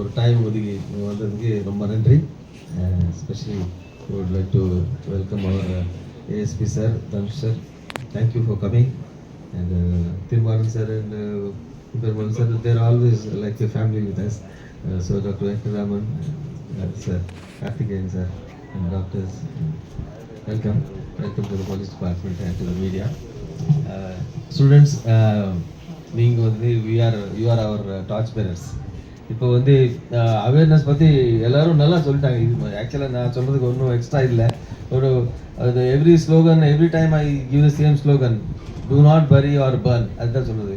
ஒரு டைம் ஒதுக்கி இங்க வந்ததுக்கு ரொம்ப நன்றி. Specially would like to welcome our ASP sir Dhanush sir thank you for coming and Thirumaran sir and Perumal sir they're always like a family with us so doctor Venkatraman sir Karthikeyan sir and doctors welcome welcome to the police department and to the media students நீங்கள் வந்து we are you are our torch bearers இப்போ வந்து awareness பற்றி எல்லாரும் நல்லா சொல்லிட்டாங்க. இது ஆக்சுவலாக நான் சொல்கிறதுக்கு ஒன்றும் எக்ஸ்ட்ரா இல்லை. ஒரு அது every slogan every time I give the same slogan do not bury or burn அதுதான் சொல்லுது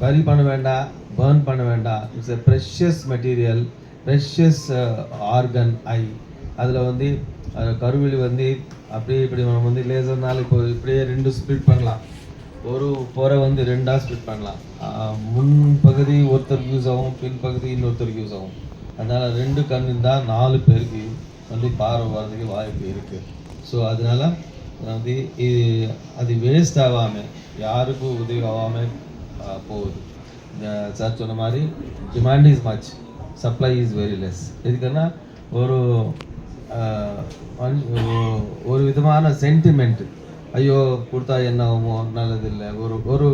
பரி பண்ண வேண்டாம் பர்ன் பண்ண வேண்டாம் it's a precious material precious organ I அதில் வந்து அஹ், வந்து அப்படியே இப்படி நம்ம வந்து லேசர்னால இப்போ இப்படியே ரெண்டு ஸ்ப்ளிட் பண்ணலாம். ஒரு போரை வந்து ரெண்டாக ஸ்பிட் பண்ணலாம். முன் பகுதி ஒருத்தருக்கு யூஸ் ஆகும் பின் பகுதி இன்னொருத்தருக்கு யூஸ் ஆகும். அதனால் ரெண்டு கண் இருந்தால் நாலு பேருக்கு வந்து பார்வை வர்றதுக்கு வாய்ப்பு இருக்குது ஸோ அதனால் வந்து இது அது வேஸ்ட் ஆகாமல் யாருக்கும் உதவி ஆகாமல் போகுது. சார் சொன்ன மாதிரி demand is much supply is very less எதுக்குன்னா ஒரு ஒரு- விதமான சென்டிமெண்ட்டு ஐயோ கொடுத்தா என்ன ஆகுமோ? நல்லதில்லை. ஒரு ஒரு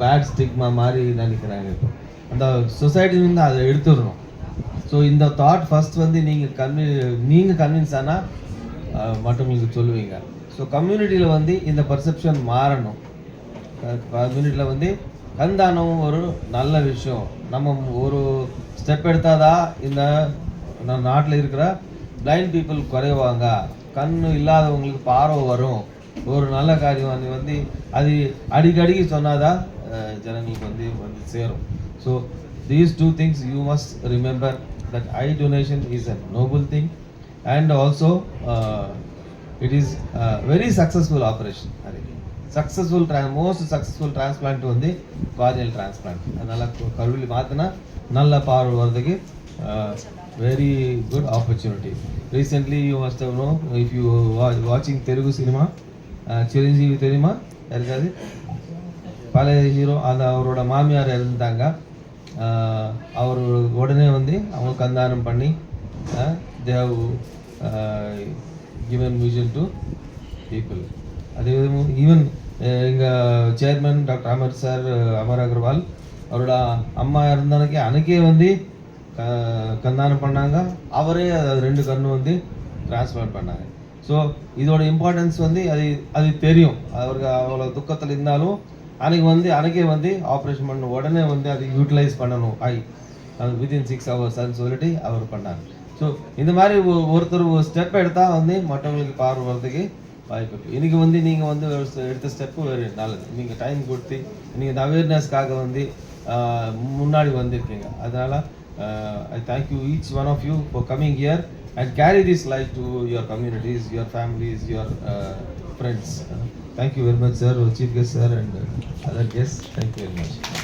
பேட் ஸ்டிக்மா மாதிரி நினைக்கிறாங்க இப்போ. அந்த சொசைட்டிலேருந்து அதை எடுத்துடணும். ஸோ இந்த தாட் ஃபஸ்ட் வந்து நீங்கள் கன்வி நீங்கள் கன்வின்ஸ் ஆனால் மற்றவங்களுக்கு சொல்லுவீங்க. ஸோ கம்யூனிட்டியில் வந்து இந்த பர்செப்ஷன் மாறணும். கம்யூனிட்டியில் வந்து கண்தானம் ஒரு நல்ல விஷயம். நம்ம ஒரு ஸ்டெப் எடுத்தால் தான் இந்த நம்ம நாட்டில் இருக்கிற பிளைண்ட் பீப்புள் குறைவாங்க. கண் இல்லாதவங்களுக்கு பார்வை வரும். ஒரு நல்ல காரியம். அது வந்து அது அடிக்கடிக்கு சொன்னாதான் அஹ், ஜனங்களுக்கு வந்து வந்து சேரும். So these two things you must remember that I donation is a noble thing and also it is very successful operation அது சக்ஸஸ்ஃபுல் ட்ரா மோஸ்ட் சக்ஸஸ்ஃபுல் டிரான்ஸ்பிளான்ட் வந்து கார்னியல் டிரான்ஸ்பிளான்ட் அதனால் கருவிலி மாற்றினா நல்ல பார்வை வர்றதுக்கு very good opportunity recently you must know if you வாட்சிங் தெலுங்கு சினிமா சிரஞ்சீவி தெரியுமா? இருக்காது பழைய ஹீரோ அந்த அவரோட மாமியார் இருந்தாங்க. அவர் உடனே வந்து அவங்க கந்தானம் பண்ணி they have given museum to people அதே விதமும் ஈவன் எங்கள் chairman doctor Amar sir Amar Agarwal அவரோட அம்மா இறந்தனக்கே அன்னைக்கே வந்து க- கந்தானம் பண்ணாங்க. அவரே அது ரெண்டு கண்ணு வந்து டிரான்ஸ்பிளான்ட் பண்ணாங்க ஸோ இதோட இம்பார்ட்டன்ஸ் வந்து அது அது தெரியும். அவருக்கு அவ்வளோ துக்கத்தில் இருந்தாலும் அன்றைக்கி வந்து அன்றைக்கே வந்து ஆப்ரேஷன் பண்ண உடனே வந்து அதை யூட்டிலைஸ் பண்ணணும். ஐ அது வித்தின் சிக்ஸ் ஹவர்ஸ் சொல்லிட்டு அவர் பண்ணாங்க ஸோ இந்த மாதிரி ஒருத்தர் ஒரு ஸ்டெப் எடுத்தால் வந்து மற்றவங்களுக்கு பார்வை வர்றதுக்கு வாய்ப்பு இருக்குது வந்து நீங்கள் வந்து ஒரு எடுத்த ஸ்டெப்பு வேறு நல்லது. நீங்கள் டைம் கொடுத்து நீங்கள் இந்த அவேர்னஸ்க்காக வந்து முன்னாடி வந்திருக்கீங்க. அதனால் I thank you each one of you for coming and carry this light to your communities, your families, your uh, friends. Thank you very much, sir, Chief Guest, sir, and other guests. Thank you very much.